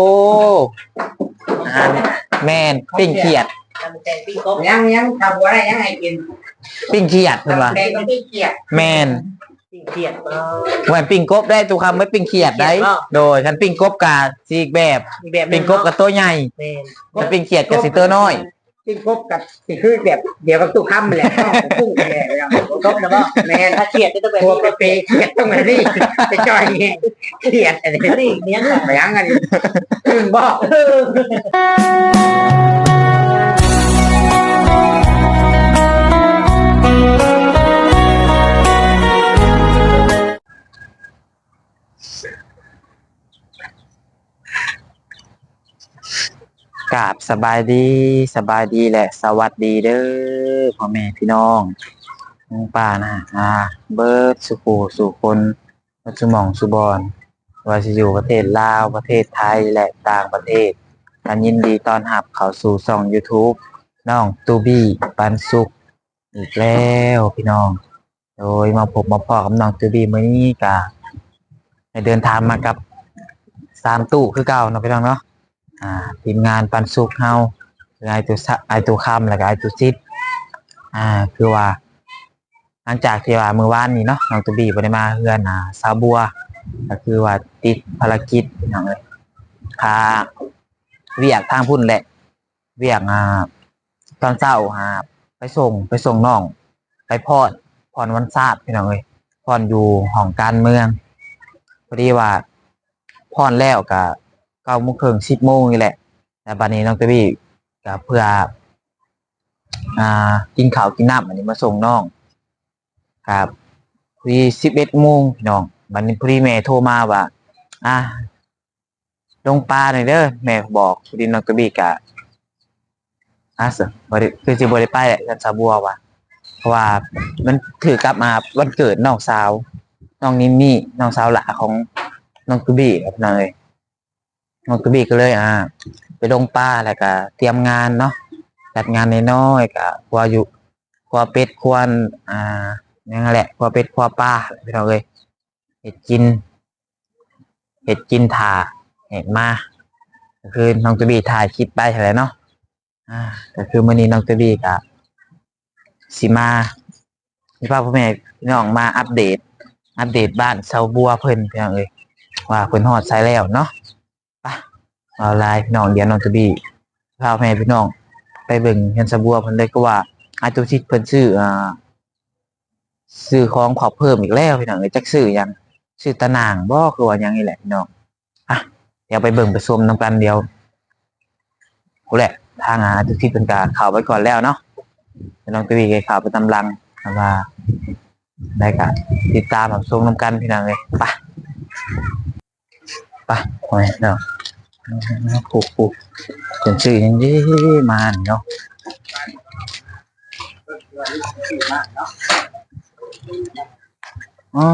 โอ้อาหารแมนปิ้งเขียด ทำแตงปิ้งกบยังยังทำอะไรยังไงกินปิ้งเขียดเพิ่นว่าแดงก็ไม่เกลียดแมนปิ้งเขียดเออ แหวนปิ้งกบได้ตุกคำไม่ปิ้งเขียดได้ เขียดเนาะ โดยคันปิ้งกบกาสีอีกแบบ มีแบบหปิ้งกบกับตัวใหญ่แม่นคันปิ้งเขียดกับสิตัวน้อย กินครบกับสิคือแบบเดี๋ยวกับตู้ค่ำแหละพุ่งกันแหละกบนะบ่แม่นถ้าเขียดจะต้องแบบตัวนี้ไปเปย์เกลียดต้องมาดิจะจ่อยเงี้ยเกลียดอะไรอันนี้เนี้ยค่ะไปยังกันถึงบอก กราบสบายดีสบายดีแหละ สวัสดีเด้อพ่อแม่พี่น้องลุงป้านะอ่า เบิร์ดสุขูสุคนสุหมองสุบอนว่าจะอยู่ประเทศลาวประเทศไทยและต่างประเทศกันยินดีตอนรับเข้าสู่ช่อง YouTube น้องตูบี้ปันสุขอีกแล้วพี่น้อง โดยมาพบมาพอกับน้องตูบี้มื้อนี้กะให้เดินทางมากับสามตู้คือเก่าเนาะพี่น้องเนาะ อ่าทีมงานปันสุกเฮาคือไอตุสะไอตุคำแล้วก็ไอตุซิดอ่าคือว่า หลังจากที่ว่ามือวานนี้เนาะน้องตุบีบ่ได้มาเฮือนอ่าซาวบัว ก็คือว่าติดภารกิจน้องเอ้ยพาเวียกทางพุ่นแหละ เวียกอ่าตอนเช้าหาไปส่งไปส่งน้อง ไปพอดพรวันศาสตร์พี่น้องเอ้ยพรอยู่ห้องการเมืองพอดีว่าพรแล้วก็ เก้าโมงครึ่งสิบโมงนี่แหละ แต่บัดนี้น้องเตบี้ก็เพื่อ อ่า กินข้าวกินน้ำอันนี้มาส่งน้องครับพอดีสิบเอ็ดโมงพี่น้องบัดนี้พอดีแม่โทรมาว่าอะลงปลาหน่อยเด้อแม่บอกพอดีน้องเตบี้กะอะสิบริคือสิบริไปแหละกันซาบัวว่ะเพราะว่ามันถือกลับมาวันเกิดน้องสาวน้องนิมมี่น้องสาวหลาของน้องตุบี้ครับน้องเอ้ย น้องกระบี่ก็เลยอ่า ไปลงป้าแล้วก็เตรียมงานเนาะจัดงานน้อยก็ครัวอยู่ครัวเป็ดครัวอ่านั่นแหละครัวเป็ดครัวป้าพี่น้องเลยเห็ดกินเห็ดกินถ่าเห็ดมาก็คือน้องกระบี่ถ่ายคลิปไปใช่ไหมเนาะอ่าก็คือมื้อนี้น้องกระบี่กับสิมาพี่พ่อพ่อแม่พี่น้องมาอัปเดต อัปเดตบ้านเซาบัวเพิ่นพี่น้องเลยว่าเพิ่นฮอดใช้แล้วเนาะ ออนไลน์พี่น้องเดี๋ยวน้องจะบีพาแม่พี่น้อง ไปเบิ่งเฮียนสบัวเพิ่นเลยก็ว่าอาตุชิตเพิ่นซื้ออ่าซื้อของขอบเพิ่มอีกแล้วพี่น้องเอ้ยจักซื้อยังซื้อตะนางบ่คือว่ายังนี่แหละพี่น้องอะเดี๋ยวไปเบิ่งไปชมนํกันเดียวกูแหละทางอาตุชิตเพิ่นก็เข้าวไปก่อนแล้วเนาะเดี๋ยวน้องตะบีก็เข้าวไปตำลังแต่ว่าได้ก็ติดตามรับชมนํกันพี่น้องเอ้ยไปไปโอ้ยเนาะ ผูกผูกเป็นสื่อยังดีมาเนาะอ๋อ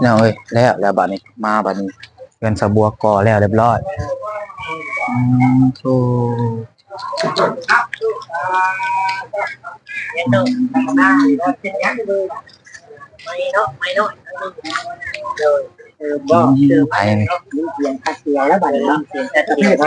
เนาะเอ้ยแล้วแล้วบัดนี้มาบัดนี้เงินสะบัวก่อแล้วเรียบร้อยอืมโธ่เนี่ยต้องหน้าเป็นยังเลยไม่เนาะไม่เนาะ เดินเดินบ่เดินไปนี่เสียงคัดเสียวแล้วบัดนี้เนาะแต่ตะบี้ไม่ไป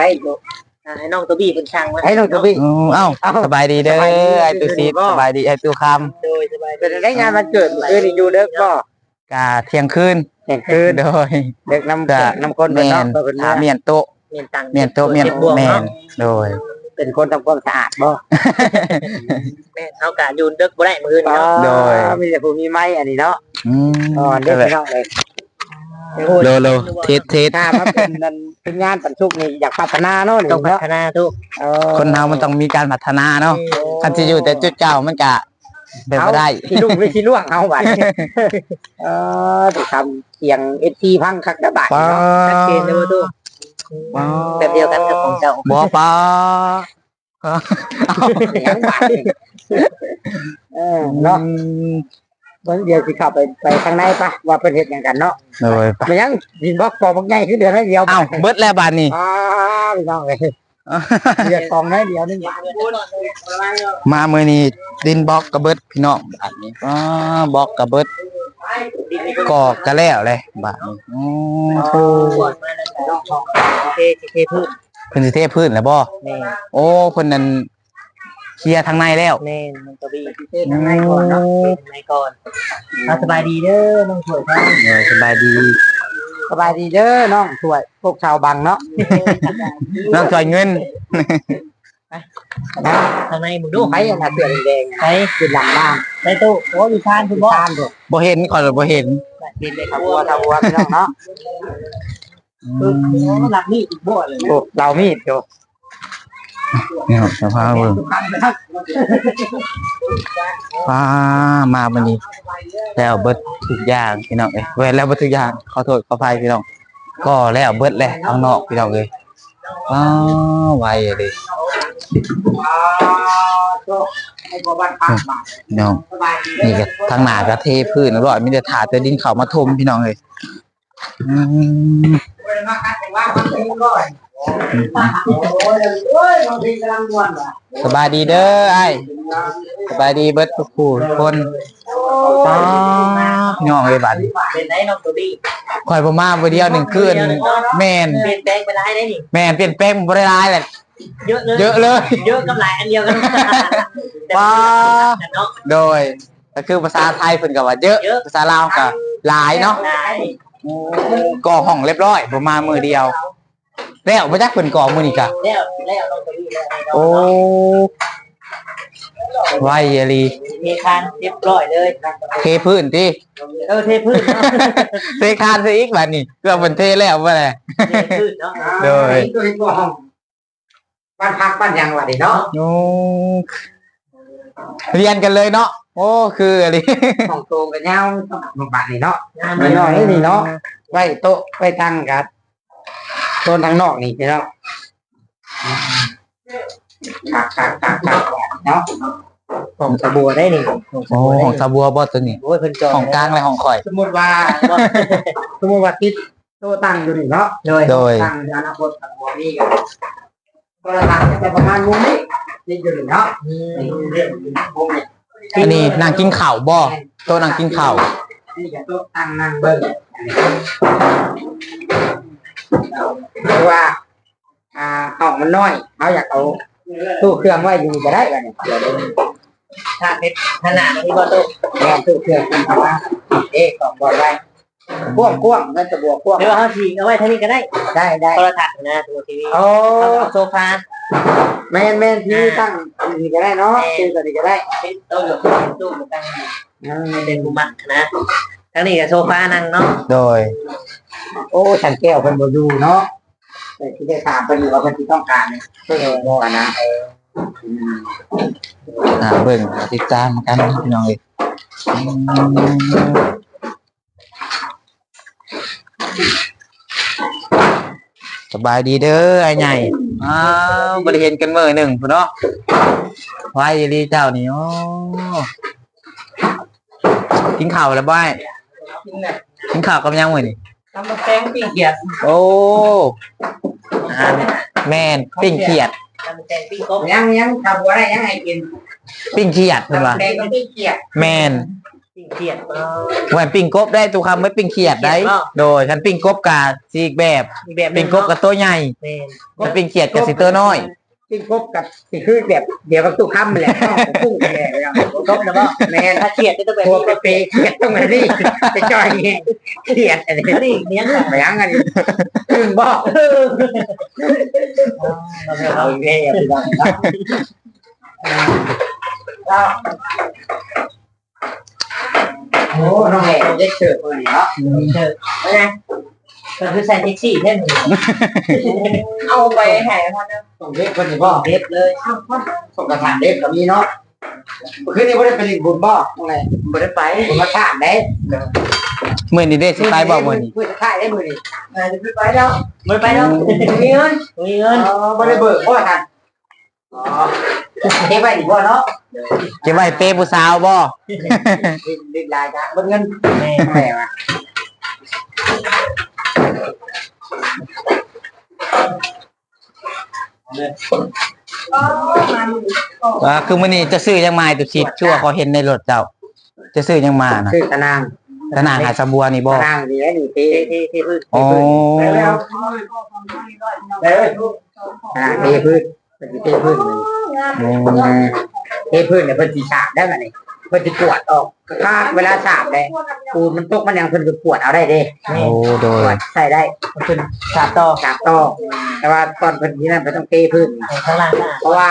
ให้น้องตะบี้เป็นช่างมาให้น้องตัวพี่อืมเอ้าสบายดีเด้อสบายดีไอ้ตูซีดบ่สบายดีไอ้ตูคโดยสบายเป็นได้งานวันเกิดคืนนี้อยู่เด็กบ่ำกาเที่ยงคืนแข่งคืนโดยเด็กน้ำจะน้ำคนแมเป็นเนาะนเป็นถามเมียนโต๊ะเมียนตังเมียนโต๊ะเมียนแมนโดยเป็นคนทำความสะอาดบ่แม่เฮากะยูนเด็กบ่ได้มื้อนี้เนาะโดยมีแต่ผู้มีไม้อันนี้เนาะอืมอ๋อเด็กพี่น้องเลย โลโลเทสเทสถ้ามาเป็นนั่นเป็นงานปันสุกนี่อยากพัฒนาเนาะนี่ต้องพัเนาะฒนาทุก เออคนเรามันต้องมีการพัฒนาเนาะคันจะอยู่แต่จุดเก่ามันกะเป็นไปได้ที่ลูกไม่ที่ล่วงเอาบัดเออถูกทำเคียงเอทีพังคักกระบาดป้าเนาะชัดเจนเลยว่าทุกแบบเดียวกันกับของเจ้าบอป้าเอาเสียงบาดเออเนาะวัน เดียวสิเข้าไปไปข้างในปะว่าเป็นเหตุอย่างกันเนาะเลยไปไม่ยังดินบล็อกกองบางใหญ่คือเดือนละเดียวเอ้าเบิดแล้วบานนี้อ้าพี่น้องเลยเดือนกองน้อยเดียวนึงมาเมื่อนี้ดินบล็อกกระเบิดพี่น้องบาทนี้อ๋อบล็อกกระเบิดก่อกระแล้วเลยบาทนี้อืมโธ่เทเทพื้นเพิ่นสิเทพื้นแล้วบ่แม่โอ้เพิ่นนั่น เคลียร์ทางในแล้ว แม่น้องตัวบี้เต้นข้างในก่อนเนาะเต้นข้างในก่อนเอาสบายดีเด้อน้องถวยท่านเออสบายดีสบายดีเด้อน้องสวย พวกชาวบังเนาะน้องจอยเงินข้างในมึงดูดูไผอันน่ะเสื้อแดงๆไปน่ะคือหลังบ้านไปตู้โอ้อยู่ชานคุณบ่บ้านเด้อบ่เห็นก่อนบ่เห็นเห็นเลยคทารับวัวทาวัวพี่น้องเนาะเออหลักนี่อีกบ่เลยโอ้เรามีดอยู่ นี่ครับสภาพเบิ่งฟ้ามาบัดนี้ แล้วเบิดทุกอย่างพี่น้องเอ้ยเว้ยแล้วเบิดทุกอย่างขอโทษขออภัยพี่น้องก็แล้วเบิดแหล้วข้างนอกพี่น้องเอ้ยว้าวไวเลยอ่าโตให้บ้านพักบ้านพี่น้องนี่ก็ทางหน้าก็เทพื้นแล้วร้อยมีแต่ถาแต่ดินเขามาถมพี่น้องเอ้ยอืม บ่ได้มาคัดแต่ว่ามันเป็นร้อยโอ้ยโอ้ยบางทีกำลังม่วนว่ะสบายดีเด้อไอ้ายสบายดีเบิดทุกผู้ทุกคนป้าพี่น้องเอ้ยบัดนี้เป็นได้น้องตัวบี้ข่อยบ่มาบ่เดียวหนึ่งคืนแม่นเปลี่ยนแปลงไปได้ได้นี่แม่นเปลี่ยนแปลงบ่ได้หลายแหละเยอะเลยเยอะเลยเยอะกับหลายอันเดียวกันป้าเนาะโดยก็คือภาษาไทยเพิ่นก็ว่าเยอะเยอะภาษาลาวก็หลายเนาะหลายก่อห้องเรียบร้อยบ่มามือเดียว แล้วบ่จักเพิ่นก่อมื้อนี้กะแล้วแล้วน้องตัวบี้แล้วให้น้องโอ้ไวอีหลีเทคานเรียบร้อยเลยเทพื้นติเออเทพื้นเนาะเทคานซะอีกบัดนี้เกือบเพิ่นเทแล้วบ่แหละเทพื้นเนาะโดยโดยตัวห้องบ้านพักบ้านหยังวะนี่เนาะโอ้เรียนกันเลยเนาะโอ้คืออะไรห้องโตกันยาวต้องบ้านนี่เนาะงานไม่น้อยนี่เนาะไว้โต๊ะไว้ตั้งกัน โซนทางนอกนี่พี่น้องคักคักคักคักเนาะของสบัวได้นี่โอ้ของซาบัวบอตัวนี้โอ้ยเพิ่นจอของกลางและของข่อย สมมติว่าสมมติว่าติดโตตั้งอยู่นี่เนาะเลยโดยตั้งในอนาคตทางบัวนี่กันก็ละทางจะประมาณมุมนี้นี่อยู่นี่เนาะอืมนี่เรื่องมุมนี้อันนี้นางกินข่าวบ่โตัวนางกินข่าวนี่จะโต๊ะตั้งนั่งเบิ่ง เพราะว่า อ่าห้องมันน้อยเขาอยากเอาตู้เครื่องไว้อยู่นี่ก็ได้กันเนี่ยเดี๋ยวเดี๋ยวถ้าเพชรขนาดที่บ่ตู้แม่ตู้เครื่องคุณเอามาเอ๊ะของบอลไว้พ่วงพ่วงเงินจะบวกพ่วงหรือว่าเฮาสิเอาไว้เท่านี้ก็ได้ ได้ได้โทรทัศน์นะตัวทีวีโอ้เอาโซฟาแม่นแม่นที่ตั้งนี่ก็ได้เนาะซื้อตัวนี้ก็ได้เป็นโต๊ะอยู่ตู้ตั้งอืมเป็นบุมักนะทั้งนี้ก็โซฟานั่งเนาะโดย โอ้ฉันแก้วเป็นบอยู่เนาะแต่ที่ได้ถามเป็นอยู่ว่าเป็นที่ต้องการเนี่ยเพื่อบอกนะเอออืมหาเบิ่งติดตามกันพี่น้องเอ้ยอืมสบายดีเด้อไอ้ใหญ่อ้าวบ่ได้เห็นกันมื้อหนึ่งพุ่นเนาะไว้อีหลีเจ้านี่โอ้กินข้าวแล้วบ่ายกินข้าวกับยังมื้อนี่ ทำมาแป้งปิ้งเกียดโอ้อ่าแม่นปิ้งเขียดทำแป้งปิ้งกบยังยังทำบัวได้ยังไงกินปิ้งเขียดเพิ่นว่าแดงก็ไม่เกลียดแม่นปิ้งเกียดเนาะแหวนปิ้งกบได้ทุกคำไม่ปิ้งเขียดได้ เขียดเนาะ โดยคันปิ้งกบกาสีอีกแบบ มีแบบปิ้งกบกับตัวใหญ่แม่นคันปิ้งเขียดกับสิตัวน้อย ที่คบกับสิคือแบบเดี๋ยวกับตู้ค้ำแหละพุ่งไปเลยกบแล้วก็แม่นถ้าเกียดก็ต้องแบบตัวนี้เปย์เกลียดต้องมาดิไปจ่อยเงี้ยเกลียดอะไรนี่เนี้ยไปยังกันถึงบอกเราเอาอีกแล้วพี่น้องโอ้น้องแหวนได้เชิญคนนี้เนาะเจอ นะก็คือใส่แท็กซี่แท่นเอาไปให้พ่อเนาะส่งเด็กคนนี้บ่เด็บเลยส่งกระถางเด็กกับมีเนาะคืนนี้ไม่ได้ไปเล่นบุญบ่ตรงไหนบ่ได้ไปบุญมาถามได้มื่อนี้ได้สิไปบอกมื่อนี้พูดจะถ่ายได้มือนี่จะไปแล้วบ่ได้ไปแล้วมีเงินมีเงินอ๋อไม่ได้เบิกบ่ทันอ๋อเก็บไว้ดีบ่เนาะเก็บไว้เปย์ผู้สาวบ่ดินดินลายจ้ะเบิกเงินแม่แม่ว่ะ ว่าคือมื่อนี้จะซื้อยังมาตุชิดชั่วเขาเห็นในรถเจ้า จะซื้อยังมานะคือตะนางตะนางหาสะบัวนี่บ่ตะนางนี่นี่เทที่เทเทพื้นโอ้ไปแล้วไปเลยอ่าเทพื้นเพิ่นสิเทพื้นเลยอืมเทพื้นเนี่ยเพิ่นสิฉาบได้บัดนี้ เพิ่นสิปวดออกถ้าเวลาฉาบได้ปูนมันตกมันยังเพิ่นก็ปวดเอาได้เด้โอ้โดปยวดใส่ได้ขึ้นสามต่อฉาบต่อแต่ว่าตอนเพิ่นที่นั่นเพิ่นต้องเทพื้น ข้างล่างก็เพราะว่า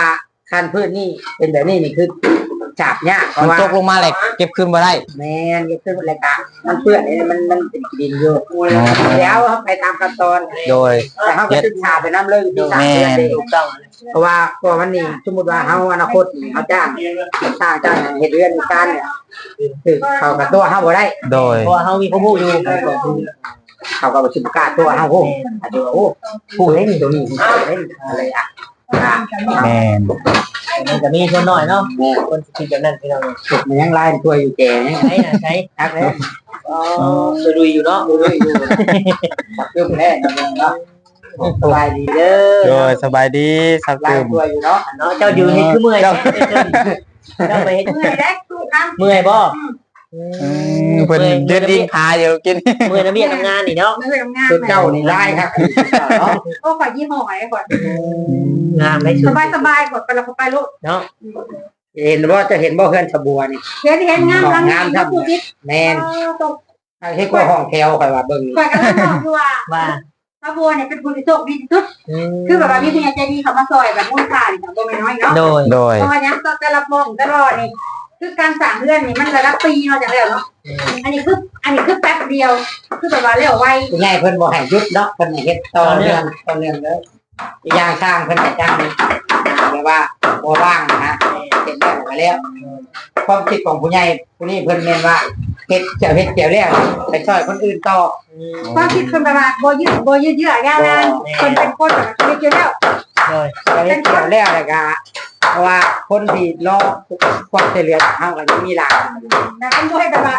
คันพื้นนี่เป็นแบบนี้นี่คือ ฉาบยากเพมันราะว่าตกลงมาแหละเก็บขึ้นมาได้ แม่นก็คือรายการมันเปื้อนนี่มันมันเป็นดินอยู่แล้วเอาไปตามขั้นตอน โดย แต่เขาก็ศึกษาไปน้ำเลยที่สามเดือนเองถูกต้องเพราะว่าเพราะว่ามันนี่สมมติว่าเขาอนาคตนี่เขาจ้างสร้างจ้างเห็ดเรือนการเนี่ยคือเขากับตัวเขาบ่ได้โดย เพราะว่าเขามีข้อมูลอยู่เขาก็บ่สิบกล้าตัวเขาโอ้อาจจะว่าโอ้ผู้เล่นตัวนี้ผู้เล่นอะไรอะอ่าแม่น มันจะมีคนหน่อยเนาะคนคิดแบบนั้นพี่น้องสุกมันยังไล่ตัวอยู่แก่เนี่ยใช้นะใช้ทักเลยอ๋อเคยดูอยู่เนาะดูด้วยอยู่เพื่อแรกเนาะสบายดีเด้อโดยสบายดีสักไล่ตื่มตัวอยู่เนาะเนาะเจ้าอยู่เฮ็ดคือเมื่อยเจ้าเจ้าไปเฮ็ดเมื่อยได้สู้กันเมื่อยบ่อืม เพิ่นเดินดิงหาอยู่กินเมื่อยน้ำเบี้ยทำงานนี่เนาะเมื่อยทำงานคือเจ้านี่ไล่ครับเนาะโอ้ขอยี่ห้อไหนก่อนงานไม่สสุดบายสบายก่อนไปเราไปลูกเนาะเห็นว่าจะเห็นบ่เพื่อนชะบัวนี่เห็นเห็นงามลังงามครับผู้คิดแมนตกให้กว่าห้องแถวคอยว่าเบิ่งไปกันแล้วบอกคือว่าว่าพระบัวเนี่ยเป็นผู้ที่โชคดีที่สุด คือแบบว่ามีผู้ใหญ่ใจดีเขามาซอยแบบมูลค่านี่ของตัวไม่น้อยเนาะโดยโดยเพราะว่ายังแต่ละมองแต่ละนี่ คือการสั่งเพื่อนนี่มันระดับปีเนาะจากแล้วเนาะอันนี้คืออันนี้คือแป๊บเดียว คือแบบว่าเร็วไวผู้ใหญ่เพิ่นบ่ให้หยุดเนาะเพิ่นให้เฮ็ดต่อเนื่องต่อเนื่องเลยอีกอย่างสร้างเพิ่นก็จ้างแบบว่าบ่ว่างนะเฮ็ดได้ก็แล้วความคิดของผู้ใหญ่ผู้นี้เพิ่นแม่นว่าเฮ็ดเจ้าเฮ็ดเกี่ยวแล้วไปช่วยคนอื่นต่อความคิดคนแบบว่าโบยืดโบยืดเยื้อยาวนานคนเป็นคนแบบเกี่ยวแล้ว โดยเจ้าเฮ็ดเกี่ยวแล้วแล้วก็เพราะว่าคนที่รอความช่วยเหลือเฮาก็ยังมีหลายนะเป็นผู้ให้แบบว่า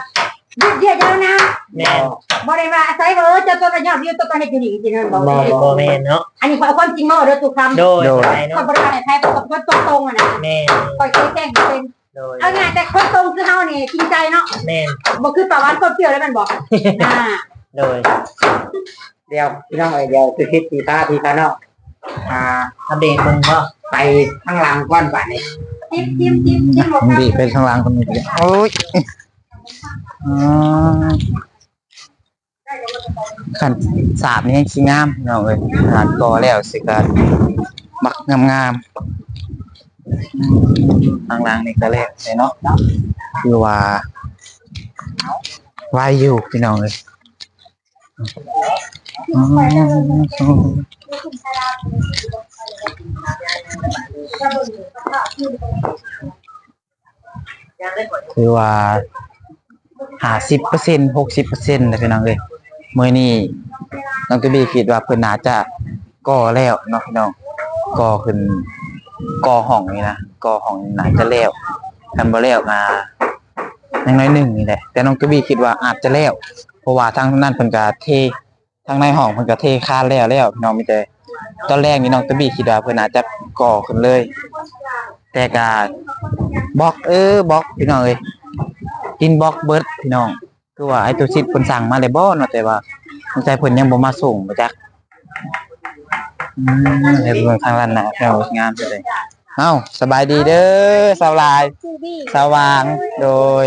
ยืดเยื้อยาวนานแม่นบ่ได้ว่าอาศัยว่าเออเจะตัวกันยอดวิวตัวกันให้อยู่ดีจริงๆบอกบ่เลยบ่แม่นเนาะอันนี้ขอความจริงมาเด้อทุกคำโดยโดยไปคเนาะนบริการในไทยคนคนตรงๆอะนะแม่นคอยแจ้งเป็นโดยเอาง่ายแต่คนตรงคือเฮานี่จริงใจเนาะแม่นบ่คือประวัติคนเปรี้ยวแล้วมันบอกอ่าโดยเดียวพี่น้องเอ้ยเดียวสิคิดสิพาพี่พาน้อง อ่าอัปเดตเบิ่งบ่ไปข้างหลังก้อนป่านี้จิ้มจิ้มจิ้มจิ้มหมดดีเป็นข้างล่างคนนี้เลยโอ้ยอ๋อขันสาบนี่ยังขี้งามเนาะเอ้ยหาดกอแล้วสิกามักงามๆข้างล่างนี่ก็แล้วเลยเนาะคือว่าไวอยู่พี่น้องเลย คือว่าหาสิบเปอร์เซ็นหกสิบเปอร์เซ็นต์เลยพี่น้องเลยเมื่อนี้น้องตุบีคิดว่าเพิ่นน่าจะก่อแล้วเนาะพี่น้องก่อขึ้นก่อห้องนี่นะก่อห้องนี่น่าจะแล้วกันบ่แล้วมาอย่างน้อยหนึ่งนี่แหละแต่น้องตุบีคิดว่าอาจจะแล้วเพราะว่าทางนั้นเพิ่นก็เท ทางในห้องเพิ่นก็เทคานแล้วแล้วพี่น้องมีแต่ตอนแรกนี่น้องตบี้คิดว่าเพิ่นอาจจะก่อขึ้นเลย แต่ก็บล็อกเออบล็อกพี่น้องเอ้ยกินบล็อกเบิร์ดพี่น้องคือว่าไอ้ตัวชิดเพิ่นสั่งมาเลยบ่เนาะแต่ว่าสงสัยเพิ่นยังบ่มาส่งบ่จักอืมเดี๋ยวเบิ่งทางร้านน่ะแถวงานไปเลยเอ้าสบายดีเด้อสาวลาย สว่างโดย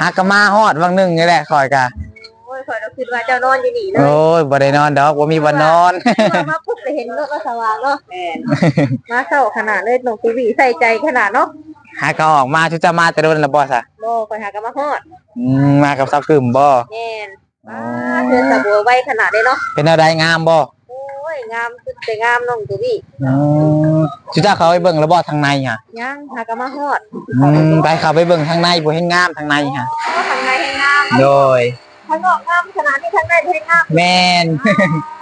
ฮักก็มาฮอดวังหนึงนี่แหละคอยกะ อ้ยคอยเราคิดว่าเจ้านอนอยู่นี่เลยโอ้ยบ่ได้นอนดอกบ่มีวันนอนมาปุ๊บเลยเห็นรถก็สว่างเนาะมาเข้าขนาดเลยหนุ่มทีวีใส่ใจขนาดเนาะหาก็ออกมาทุจะมาแต่โดนและบ่ซะโบคอยหากันมาฮอดอืมมากับสาวกึมบ่แน่นอ่าเธอสะบัวไว้ขนาดได้เนาะเป็นอะไรงามบ่โอ้ยงามสุดแต่งามน้องตัวพี่อืมทุจะเขาไปเบิ่งแล้วบ่ทางในฮะยังหากนมาฮอดอืมไปเข้าไปเบิ่งทางในบ่เห็นงามทางในฮะเพราะทางในให้งามโดย ทางนอกงามขนาดนี้ทางในให้งามแมน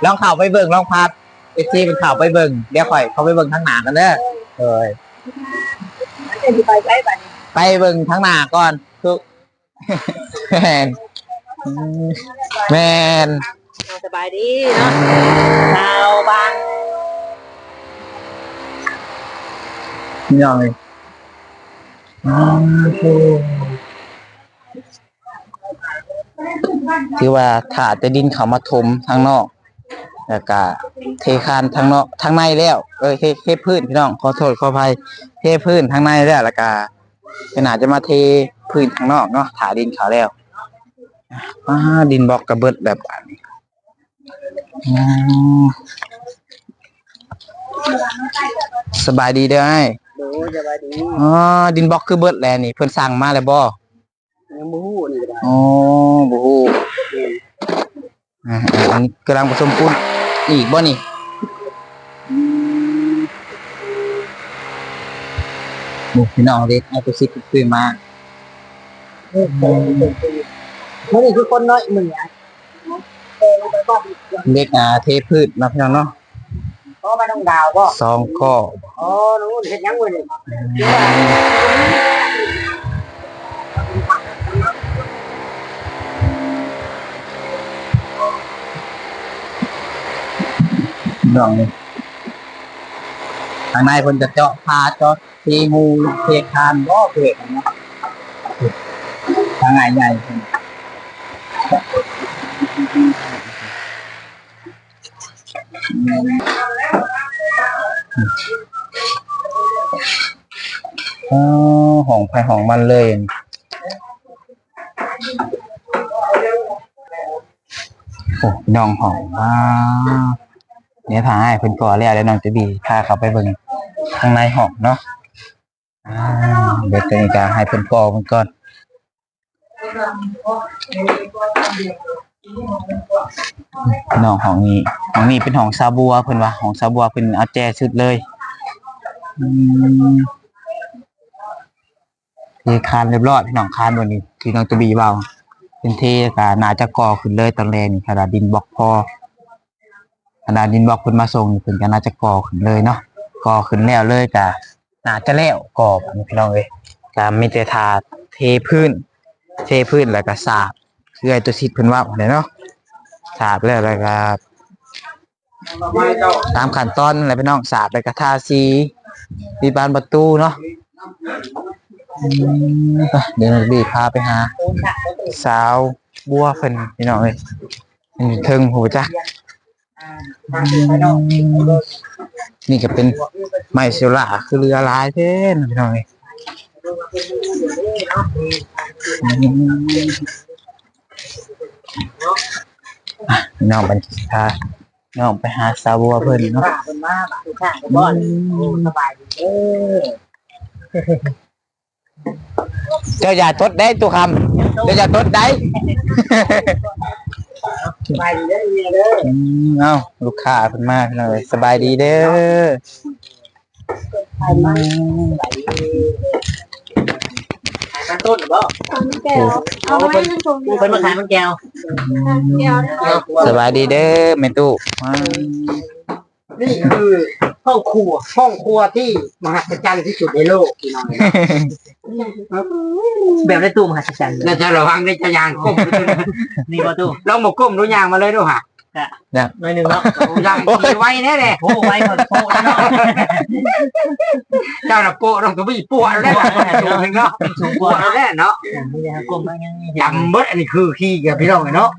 ลองเข่าไปเบิ่งลองพับเอซีเป็นเข่าไปเบิ่งเดี๋ยวข่อยเขาไปเบิ่งทางหน้ากันเด้อเอ้ยเดี๋ยวสิไปไปบัดนี้ไปเบิ่งทางหน้าก่อนทุกแมนอืมแมนสบายดีเนาะชาวบ้านนี่ยังเลยอื มถือว่าถ้าจะดินเขามาถมทางนอกแล้วก็เทคานทางนอกทางในแล้วเอ้ยเทเทพื้นพี่น้องขอโทษขออภัยเทพื้นทางในแล้วแล้วก็ขนาดจะมาเทพื้นทางนอกเนาะถาดินเขาแล้วอ่าดินบล็อกกระเบิดแบบนี้อืมสบายดีเด้อไอ้ดูสบายดีอ๋อดินบล็อกคือเบิดแล้วนี่เพิ่นสั่งมาแล้วบ่ ยังบ่ฮู้นี่ก็ได้อ๋อบ่ฮู้อ่าอันนี้กำลังผสมปูนอีกบ่นี่บุพี่น้องเล็กไอ้ตัวซิกซื้อมามันนี่คือคนน้อยมึงอะเออลงไปบ่อีกเล็กอ่าเทพืชเนาะพี่น้องเนาะเพราะมันต้องดาวบ่สองข้ออ๋อนู้นเฮ็ดหยังเว้ยนี่ พี่น้องนี่ทางในเพิ่นจะเจาะพาเจาะเทงูเทคานบ่เพิ่นนะทางไหนใหญ่เพิ่อห้องไผห้องมันเลยโอ้น้องห้องว้า เนี่ยพาให้เพิ่นก่อแล้วแล้วน้องจะบีพาเขาไปเบิ่งข้างในห้องเนาะอ่าเดี๋ยวตอนนี้ก็ให้เพิ่นก่อเพิ่นก่อนพี่น้องห้องนี้ห้องนี้เป็นห้องซาบัวเพิ่นว่าห้องซาบัวเพิ่นเอาแจชุดเลยอืมเทคานเรียบร้อยพี่น้องคานบนนี้พี่น้องจะบีเบาเป็นเทกาน่าจะก่อขึ้นเลยตอนแรกนี่ขนาดดินบล็อกพอ นาดดินบล็อกเพิ่นมาส่งนี่เพิ่นก็น่าจะก่อขึ้นเลยเนาะก่อขึ้นแล้วเลยกะน่าจะแล้วก่อพี่น้องเอ้ยกะมีแต่ทาเทพื้น เทพื้นแล้วก็สาบคือไอ้ตัวชิดเพิ่นว่าเนี่ยเนาะสาบแล้วแล้วก็ตามขั้นตอนอะไรพี่น้องสาบแล้วก็ทาสีที่บานประตูเนาะเดี๋ยวบีพาไปหา สาวบัวเพิ่นพี่น้องเอ้ยมันอยู่เทิงหูจ้ะ นี่ก็เป็นไม้เซลล่าคือเรือลายเท่นพี่น้องเอ้ยน้องบันทิพาน้องไปหาสาวบัวเพิ่นเนาะมาบ้านทุกข้างบ่อนโอ้สบายเด้เจ้าอย่าทดได้ตัวคำเจ้าอย่าทดได้ บายดีเด้อเมียเด้ออืมเอ้าลูกค้าเพิ่นมาพี่น้องเอ้ยสบายดีเด้อไปมาสบายดีขายมันต้นบ่แก้วเอาไว้ให้ชมกูเป็นมาขายมันแก้วแก้วนะสบายดีเด้อแม่ตู้ว้าว นี่คือห้องครัว ห้องครัวที่มหัศจรรย์ที่สุดในโลกพี่น้องแบบในตู้มหัศจรรย์เราจะระวังในจะยางก้มนี่บ่ตู้ลองมาก้มดูยางมาเลยดูฮะหน่อยหนึงเนาะยางขี่ไว้แน่เลยโอ้ไว้ก่อนโอ้แล้วเนาะเจ้าน่ะโปะต้องตัวพี่ปวดแล้วเนาะสูงกปวว่าดแล้วเนาะนี่นะครับกลมมายังจำเบิดอันนี้คือขี้กับพี่น้องเนาะ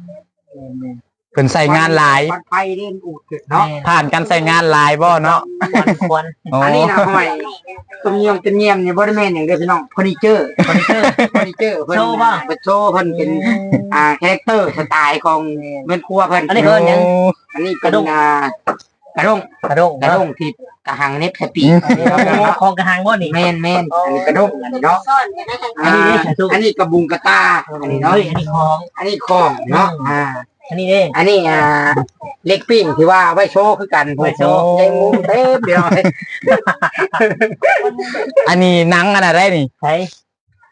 เพิ่นใส่งานหลายปัดไฟเล่นอูดเนาะผ่านการใส่งานหลายบ่เนาะควรโอ้อันนี้นะทำไมต้มเยี่ยมต้มเยี่ยมเนี่ยบริเวณอย่างเดียวพี่น้องเฟอร์นิเจอร์คอนเตอร์เฟอร์นิเจอร์เพิ่นโชว์ป่ะเป็นโชว์เพิ่นเป็นอ่าคาแรคเตอร์สไตล์ของเมือนครัวเพิ่นอันนี้เพิ่นยังอันนี้เป็นอ่ากระด้งกระด้งกระด้งที่กระหังเน็บสปีอันนี้ของกระหังบ่นี่แมนแมนอันนี้กระด้งอันนี้เนาะซ่อนกันนะคะอ่าอันนี้กระบุงกระตาอันนี้เนาะเฮ้ยอันนี้ของอันนี้ของเนาะอ่า อันนี้เด้ อันนี้อ่าเล็กปิ้งที่ว่าไว้โชว์คือกันไว้โชว์ใหญ่มุมเต็มเดียวเลยอันนี้หนังอันอะไรนี่ใช่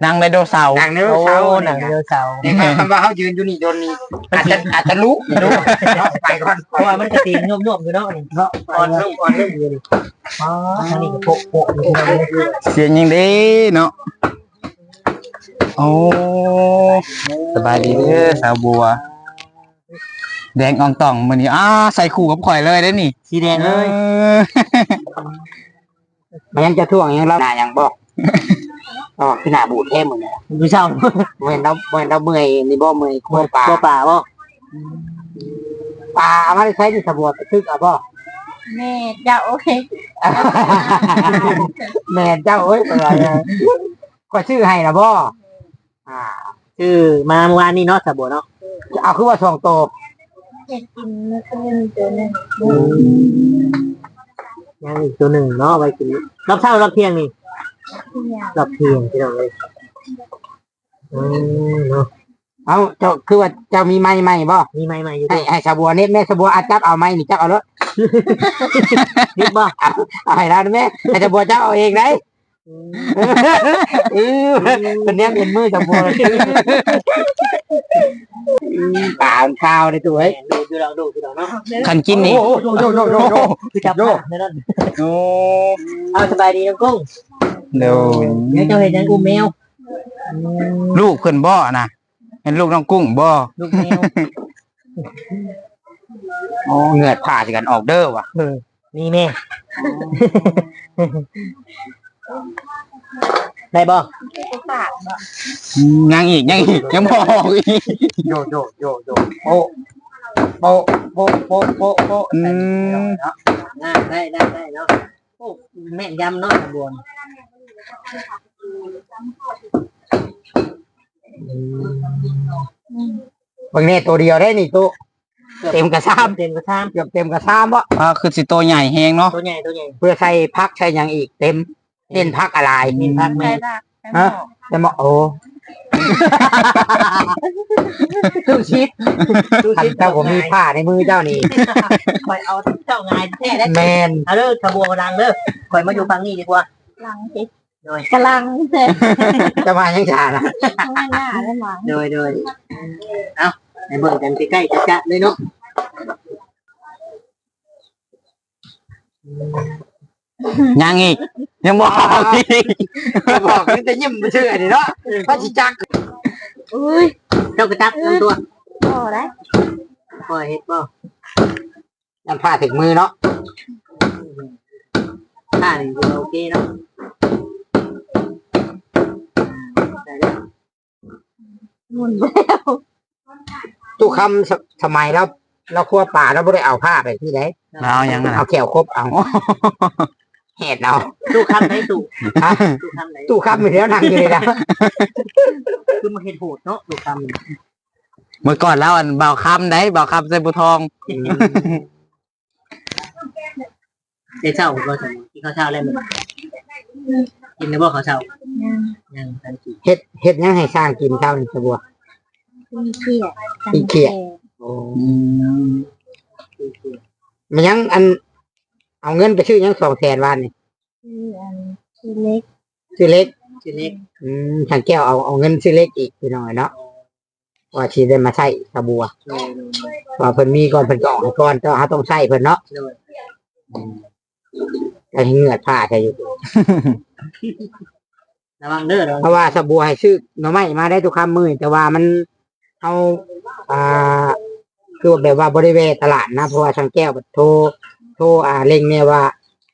หนังไดโนเสาร์หนังเนื้อโอ้เช้าหนังเดียวเสาร์นี่ครับคำว่าเขายืนอยู่นี่โดนนี่อาจจะอาจจะรู้รู้เนาะไปก่อนเพราะว่ามันกระตีนนุ่มๆอยู่เนาะนี่เนาะอ่อนนุ่มอ่อนนุ่มอยู่นี่อ๋ออันนี้ก็โปะโปะอยู่ที่นั่นเสียงยังดีเนาะโอ้สบายดีเด้อสาวบัว แดงอองต่องมื้อนี้อ้าใส่คู่กับข่อยเลยได้อนี่สีแดงเลยออมันยังจะท่วงยังเราหน้ายังบอกอ๋อคือหน้าบูดแท้หมดเลยดูเศร้าเว้นเราเว้นเราเมื่อยนี่บ่เมื่อยขั้วปลาตัวป่าบ่ปลาเอามาได้ใช้ในสบวไปทึกเอาบ่ แม่เจ้าโอเคแม่เจ้าเอ้ยอะไรก็ชื่อให้นะบ่อ่า คือมาเมื่อวานนี้เนาะสะบัวเนาะเอาคือว่าสองโต กินแล้วก็เล่นตัวนึงยังอีกตัวหนึ่งเนาะไว้กินรอบเช้ารอบเที่ยงนี่รอบเที่ยงที่เราเลยอืมเนาะเอาเจ้าคือว่าเจ้ามีไม้ไหมบ่มีไม้ใหม่อยู่ให้ด้วยให้สบัวเนี่ยแม่สบัวอาจับเอาไม้นี่จับเอาแล้วนิดบ่เอาเอาให้เราแม่ให้สบัวจับเอาเองได้เออคนเนี้ยเป็นมือสบัว เลยอืมป่ามันข้าวในตัวเอ้ยดูดูเราดูดูเราเนาะคันกินนี่โอ้โหโยโยโยโยคือจับนั่นนั่นโอ้เอาสบายดีน้องกุ้งเดี๋ยวเดี๋ยวเจ้าเห็นยังอุ้มแมวลูกเพิ่นบ่นะเป็นลูกน้องกุ้งบ่ลูกแมวอ๋อเหงื่อผ่าสิกันออกเด้อว่ะนี่แม่ ได้บ่ปากบ่อืมยังอีกยังอีกยังบ่ออกอีกโยโยโยโยโปะโปะโปะโปะโปะโปะอืมได้ได้ได้ได้เนาะโอ้แม่นยำเนาะสะบัวบางเนี่ยตัวเดียวได้นี่ตัวเต็มกระซามเต็มกระชามเกือบเต็มกระซามวะอ่าคือสิโตใหญ่แฮงเนาะตัวใหญ่ตัวใหญ่เพื่อใส่พักใส่หยังอีกเต็ม เน้นพักอะไรมีพักไหมใช่ละใช่หมอแต่มาโอ้ตู้ชิดท่านเจ้าผมมีผ้าในมือเจ้านี่คอยเอาเจ้างายแท้ได้แมนเอาเด้อขบวนดังเด้อคอยมาอยู่ฟังนี่ดีกว่าลังสิโดยกำลังเสร็จจะมายังชานะข้างหน้าด้านหลังโดยโดยเอาในเบิ่งกันใกล้ๆจัดๆเลยเนาะ ยังอีกยังบ่ออกอีกจะบอกนี่จะยิ้มไปเชื่อดิเนาะพระชิจักอุ้ยเจ้ากระจับลำตัวพอได้ปล่อยเฮ็ดบ่ยันผ้าถึงมือเนาะท่านี่โอเคเนาะได้แล้วหมุนแล้วตู้คำสสมัยเราเราครัวป่าเราไม่ได้เอาผ้าไปที่ไหนแล้วเอายังไงเอาแขวครบเอา เหตุเอาตู้คำไหนตู้ฮะตู้คำไหนตู้คำมีแล้วนั่งอยู่เลยนะคือมาเฮ็ดโหดเนาะตู้คำนี่เมื่อก่อนแล้วอันเบาคำได้เบาคำใส่บุทองเดี๋ยวเช้าผมก็จะกินข้าวเช้าแล้วมึงกินได้บ่ข้าวเช้ายังยังทันกินเฮ็ดเฮ็ดยังให้สร้างกินเท่านี้สบัว มีเขียดมีเขียด โอ้อืมมันยังอัน เอาเงินไปซื้อยังสองแสนวันนี่ชื่ออันชื่อเล็กซื้อเล็กชื่อเล็ก อืมทางแก้วเอาเอาเงินซื้อเล็กอีกพี่น้อยเนาะว่าชีได้มาใช้สบัวโดยว่าเพิ่นมีก่อนเพิ่นก็ออกให้ก่อนแต่เขาต้องใช้เพิ่นเนาะโดยแต่ให้เหงื่อผ้าใช่อยู่ ระวังเด้อเด้อเพราะว่าสบัวให้ซื้อหน่อไม้มาได้ทุกคำมือแต่ว่ามันเอาอ่าคือแบบว่าบริเวณตลาดนะเพราะว่าทางแก้วโทร โทรอ่าเล็งเนี่ยว่า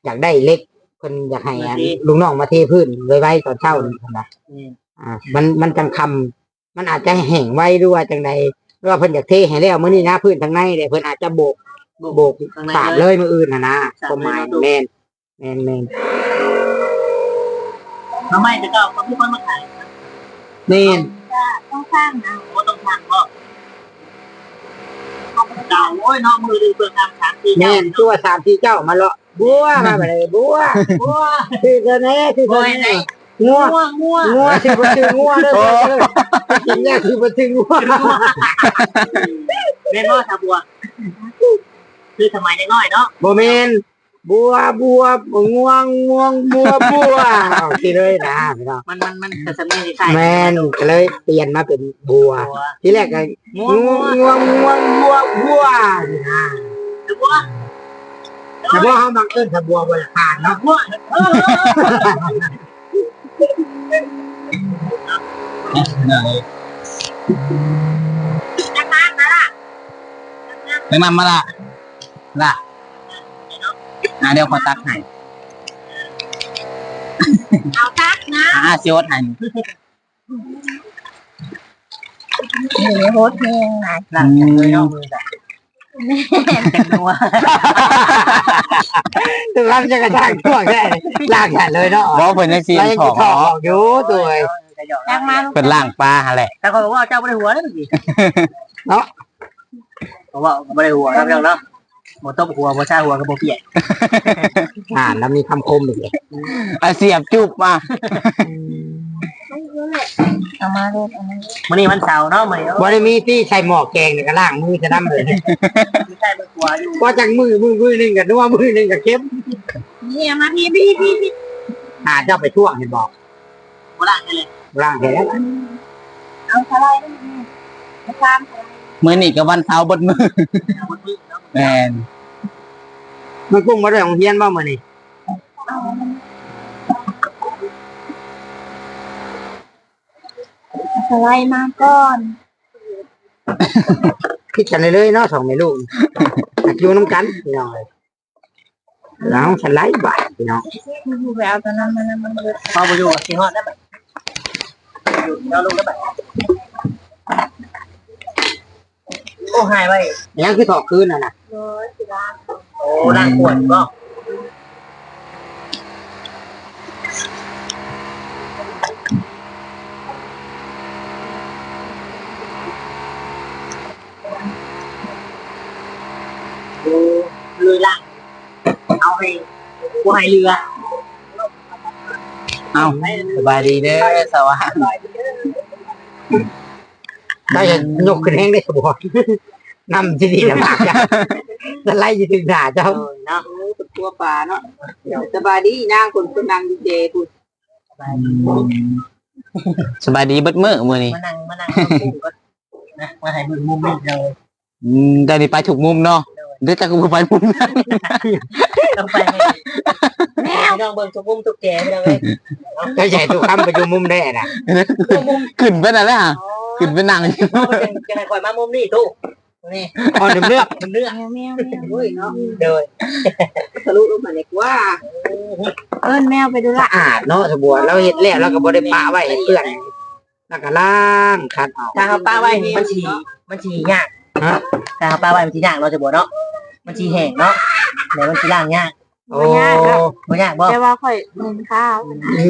อยากได้เล็กเพิ่นอยากให้อันลุงน้องมาเทพื้นไว้ไว้ตอนเช้านี่นะนี่อ่า มันมันจังคำมันอาจจะแห้งไว้ด้วยจังใดหรือว่าเพิ่นอยากเทให้แล้วมื้อนี้นะพื้นทางในเนี่ยเพิ่นอาจจะโบกโบกข้างในสาดเลเลยยมื้ออื่นน่ะนะประมาณแม่นแม่นแม่นทำไมจะก็เอาพี่คนมาขายแม่นต้องสร้างนะโอ้ต้องทางก็ เก่าโอ้ยน้องมือดีเปลือกทำสามสี่แม่นตัวสามสี่เจ้ามาเลาะบัวมาไปเลยบัวงัวคือเธอแน่คือเธโอ้อยไหนแน่งัวงัวงัวงัวคือบ่ชื่องัวเด้อเด้อจริงเนี่ยคือบ่ชื่องัวเรียนว่าชาบัว คือสมัยน้อยเนาะ บ่แม่น บัวบัวง่วงง่วงบัวบัวเอาสิเลยนะพี่น้องมันมันมันจะสำเนียงที่ใช่แม่นก็เลยเปลี่ยนมาเป็นบัว ทีแรกก็งัวง่วงังวง่วงง่วงบัวบัวนี่นะบัวแต่บัวเฮามักเอิ้นถ้าบัวบ่ละขาดเนาะบัวเออไปนำมาละละ อ่าเดี๋ยวขอตักให้เอาตักนะอ่าซิวให้หนีโฮสเฮงนะหลังจากเลยเนาะมือแบบจังนัวถึงรับจะกระชากช่วงได้ลากกันเลยเนาะบ่เพิ่นจังซี่แล้วยังขอจะถอดอยู่ตัวเองอยากมาเพิ่นล่างปลาหั่นแหละแต่คนบอกว่าเจ้าไม่ได้หัวนั่นสิเนาะผมว่าไม่ได้หัวครับพี่น้องเนาะ หมดต้มหัวหมดชาหัวกับโบเปียกอ่านแล้วมีคำคมอีกเลยอาเสียบจุบมาเอามาเลยเอามาวันนี้วันเสาร์เนาะมื้อนี้วันนี้มีที่ใช้หม้อแกงเนี่ยก็ล่างมือจะน้ำเลยมีใช่มือขวาอยู่ว่าจากมือมือมือหนึ่งกับนัวมือหนึ่งกับเข็มเนี่ยมาพี่พี่พี่พี่หาเจ้าไปช่วงเห็นบอกโบราณกันเลยล่างแค่นั้นเอาสไลด์ได้ไหมมาตามมื้อนี้ก็วันเสาร์เบดมื้อ หมดมือเนาะแม่นมันกุ้งมาด้วยของเฮียนบ้างมือนี่สไลด์มาก่อนคิดกันเลยเลยๆเนาะสองแม่ลูกอยากอยู่น้ำกันพี่น้องเลยแล้วฉันไล่บ่ายพี่น้องดูแววตอนนั้นมันมันเลยพอไปอยู่กับสีฮอดได้ไหมอยู่เราลงได้ไหมโอ้หายไปยังคือถอดคืนน่ะนะ เลยสิละโอ้ร่างปวดก็ดูเลยล่างเอาให้กูให้เรือ เอาสบายดีเด้อสวัสดีได้ยกขึ้นแห้งได้สบาย นำที่ดีลำบากจ้ะจะไล่จะถึงหน้าเจ้าเออเนาะตัวปลาเนาะสบายดีนางคนคนนางดีเจคุณสบายดีเบิดมื้อมื้อนี้มานั่งมานั่งมาปุ้งก็นะมาให้มึงมุมนี้เลยอืมได้นี่ไปถูกมุมเนาะเดี๋ยวจะกูไปมุมนั้นต้องไปให้แมวน้องเบิ่งทุกมุมทุกแก่ไม่ต้องเลยไม่ใช่ทุกคำไปอยู่มุมได้น่ะขึ้นไปนั่นแหละฮะขึ้นไปนั่งอยู่จะให้คอยมามุมนี้ตู้ นี่อ๋อเดี๋ยวเลือกมันเรื่องแมวแมวแมวเฮ้ยเนาะเดินทะลุลงมาเล็กว่าเอิ้นแมวไปดูสะละอาดเนาะสบัวเราเห็ดแล้วเราก็บ่ได้ปะไว้ให้เปื้อนแล้วก็ล้างคัดออกถ้าเขาป้าไว้มันฉี่มันฉี่ยากฮะถ้าเขาป้าไว้มันฉี่ยากเราจะบอกเนาะมันฉี่แห้งเนาะเดี๋ยวมันฉี่ล่างยาก โอ้บ่ยากบ่แต่ว่าค่อยมุนข้าว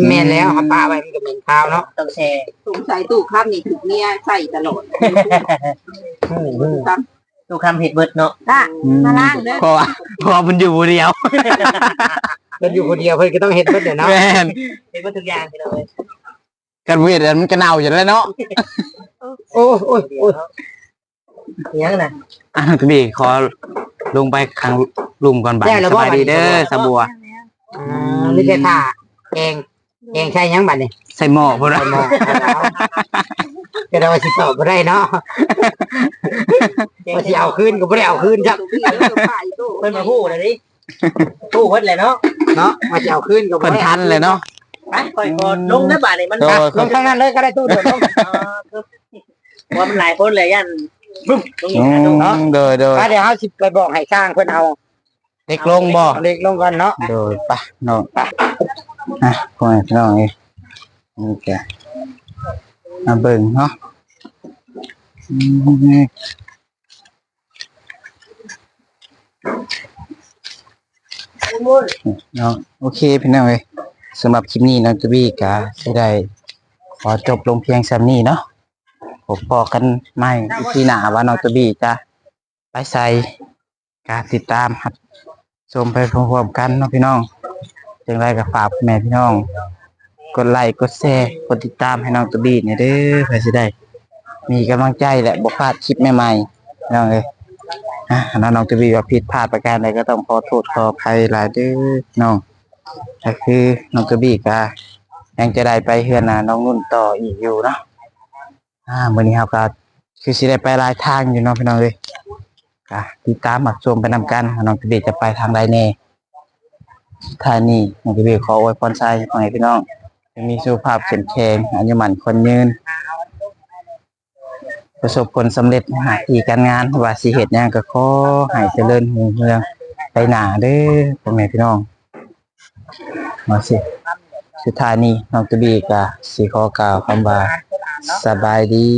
แม่นแล้วครับปะไว้มันก็เหม็นข้าวเนาะต้องแชร์สงสัยตู้ครับนี่ถูกเมียใส่ตลอดตู้คำเห็ดเบิดเนาะละมาล้างเด้อเพราะว่าเพราะว่ามันอยู่ผู้เดียวเพิ่นอยู่คนเดียวเพิ่นก็ต้องเฮ็ดเบิดเด้อเนาะแม่นเห็ดเบิดทุกอย่างพี่น้องเลยกันเวทอันมันก็เน่าอยู่แล้วเนาะโอ้โอ้ยโอ้ยยังน่ะอะกระบี่ขอ ลงไปข้างลุมก่อนบ่ายสบายดีเด้อสะบัว อ่านี่แค่ท่าแกงแกงใช่ยังบัดนี่ใส่หม้อพุ่นใส่น่ะหม้อก็ได้ว่าสิตอบบ่ได้เนาะว่าสิเอาคืนก็บ่ได้เอาคืนจักตู้พี่แล้วก็ฝ่ายตู้เพิ่นมาพูดเลยดิพูดเพิ่นเลยเนาะเนาะว่าสิเอาคืนก็บ่เพิ่นได้ทันเลยเนาะ ไปค่อยก่อนลงได้บาดนี่มันโดอะยลงทางนั้นเลยก็ได้ตู้เดินลงอ๋อคือว่ามันหลายคนเลยยัน บึ้มตรงอืนี้นะมโดยโดยอะเดี๋ยวเฮาสิไปบอกให้สร้างเพิ่นเอาเล็กลงบ่เอาเล็กลงก่อนเนาะโดยปะน้องอะพ่อแม่พี่น้องเอ้ยนี่แกมาเบิ่งเนาะอืมเนาะโอเคพี่น้องเอ้ยสำหรับคลิปนี้น้องจะบี้กะจะได้ขอจบลงเพียงสำนี้เนาะ ผมพอกันไม่ที่หนาว่าน้องจะบี้จะไปใส่การติดตามครับชมไปพร้อมๆกันเนาะพี่น้องจังไรก็ฝากแม่พี่น้อง กดไลค์กดแชร์กดติดตามให้น้องตัวบีเนี่ยเด้อเพื่อสิได้ มีกำลังใจและบ่พลาดคลิปใหม่ๆน้องเอ้ยอะแล้วน้องตัวบีว่าผิดพลาดประการใดก็ต้องขอโทษขออภัยหลายเด้อน้องก็คือน้องตัวบีก็ยังจะได้ไปเฮือนนาน้องนุ่นต่ออีกอยู่เนาะ อ่ามื้อนี้เฮาก็คือสิได้ไปหลายทางอยู่เนาะพี่น้องเอ้ยก็ติดตามหมักชมไปนำกันน้องกระเบจะไปทางใดแน่ท่านี้น้องกระเบขอไว้พรใจขอให้พี่น้องมีสุขภาพเข้มแข็งอายุมันคนยืน ประสบผลสำเร็จหาที่การงานว่าสิเหตุยังก็ขอให้เจริญรุ่งเรืองไปหนาเด้อพ่อแม่พี่น้องมาสิ สุดท้ายนี้น้องกระเบก็สิขอกล่าวคำว่า สบายดี